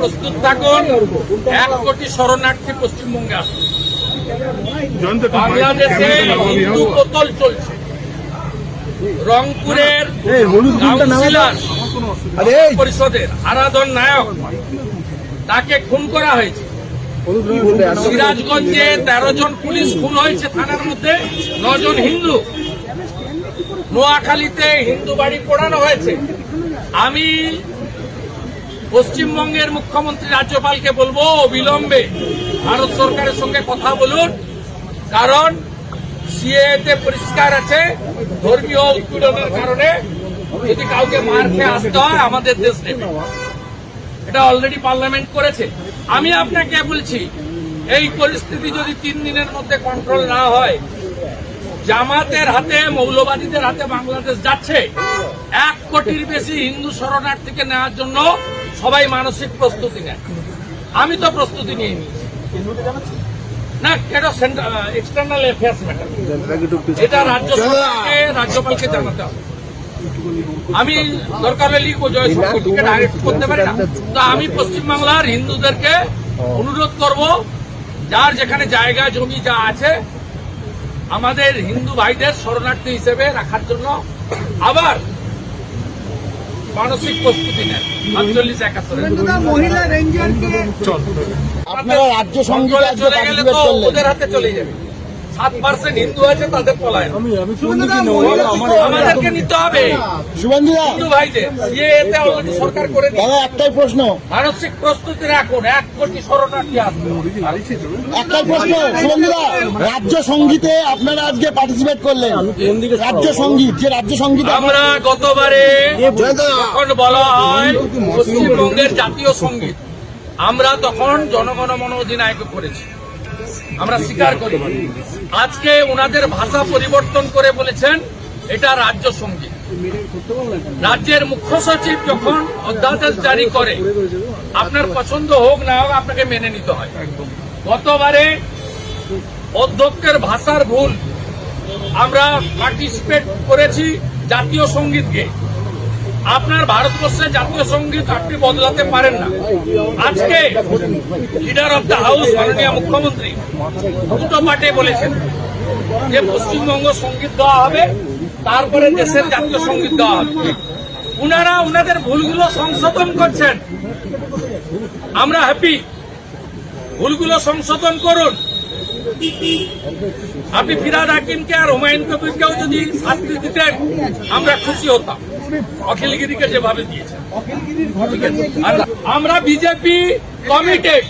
প্রস্তুত থাকুন। এক কোটি শরণার্থী পশ্চিমবঙ্গে আসবে বাংলাদেশে হিন্দু কোতল চলছে। রংপুরের পরিষদের আরাধন নায়ক তাকে খুন করা হয়েছে। সিরাজগঞ্জে তেরো জন পুলিশ খুন হয়েছে থানার মধ্যে নজন হিন্দু। নোয়াখালীতে হিন্দু বাড়ি পোড়ানো হয়েছে। আমি পশ্চিমবঙ্গের মুখ্যমন্ত্রী রাজ্যপালকে বলব অবিলম্বে ভারত সরকারের সঙ্গে কথা বলুন। কারণ সিএতে পরিষ্কার আছে, ধর্মীয় উৎপীড়নের কারণে যদি কাউকে মার খেয়ে আসতে হয়, আমাদের দেশ নেবে। এটা অলরেডি পার্লামেন্ট করেছে। আমি আপনাকে বলছি, এই পরিস্থিতি যদি তিন দিনের মধ্যে কন্ট্রোল না হয়, জামাতের হাতে, মৌলবাদীদের হাতে বাংলাদেশ যাচ্ছে। এক কোটির বেশি হিন্দু শরণার্থীকে নেওয়ার জন্য সবাই মানসিক প্রস্তুতি নেয়। আমি তো প্রস্তুতি নিয়ে নিয়েছি না এটা এক্সটার্নাল অ্যাফেয়ার্স ম্যাটার এটা রাজ্য সরকারকে, রাজ্যপালকে জানাতে হবে। আমি দরকার হলে লিখব, জয় ডাইরেক্ট করতে পারি না। তো আমি পশ্চিমবাংলার হিন্দুদেরকে অনুরোধ করব, যার যেখানে জায়গা, জমি যা আছে, আমাদের হিন্দু ভাইদের শরণার্থী হিসেবে রাখার জন্য আবার মানসিক প্রস্তুতি নেন। আটচল্লিশ একাত্তর। আপনারা রাজ্য তো ওদের হাতে চলে যাবে। সাত পার্সেন্ট হিন্দু আছে তাদের পলায় আমাদেরকে নিতে হবে। হিন্দু ভাইদের। অলরেডি সরকার করে দাদা একটাই প্রশ্ন। মানসিক প্রস্তুতি রাখুন। এক কোটি শরণার্থী আসবে। একটাই প্রশ্ন দা রাজ্য সঙ্গীতে আপনারা আজকে পার্টিসিপেট করলেন। রাজ্য সংগীত যে রাজ্য সংগীত আমরা গতবারে যখন বলা হয় পশ্চিমবঙ্গের জাতীয় সংগীত আমরা তখন জনগণ মন অধিনায়ক করেছি। আমরা স্বীকার করি। আজকে ওনাদের ভাষা পরিবর্তন করে বলেছেন, এটা রাজ্য সংগীত রাজ্যের মুখ্য সচিব যখন অধ্যাদেশ জারি করে, আপনার পছন্দ হোক না হোক, আপনাকে মেনে নিতে হয়। গতবারে অধ্যক্ষের ভাষার ভুল আমরা পার্টিসিপেট করেছি জাতীয় সঙ্গীতকে। আপনার ভারতবর্ষে জাতীয় সংগীত আপনি বদলাতে পারেন না। আজকে লিডার অব দ্য হাউস মাননীয় মুখ্যমন্ত্রী দুটো পার্টি বলেছেন যে পশ্চিমবঙ্গ সংগীত দেওয়া হবে, তারপরে দেশের জাতীয় সংগীত দেওয়া হবে। উনারা উনাদের ভুলগুলো সংশোধন করছেন। আমরা হ্যাপি ভুলগুলো সংশোধন করুন। আপনি ফিরাদ হাকিমকে আর হুমায়ুন কবিরকেও যদি শাস্তি দিতেন আমরা খুশি হতাম। অখিলগিরিকে যেভাবে দিয়েছে আমরা BJP committed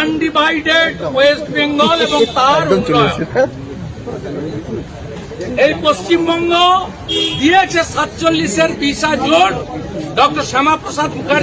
undivided West Bengal এবং তার এই পশ্চিমবঙ্গ দিয়েছে সাতচল্লিশের বিশা জোট ডক্টর শ্যামাপ্রসাদ মুখার্জি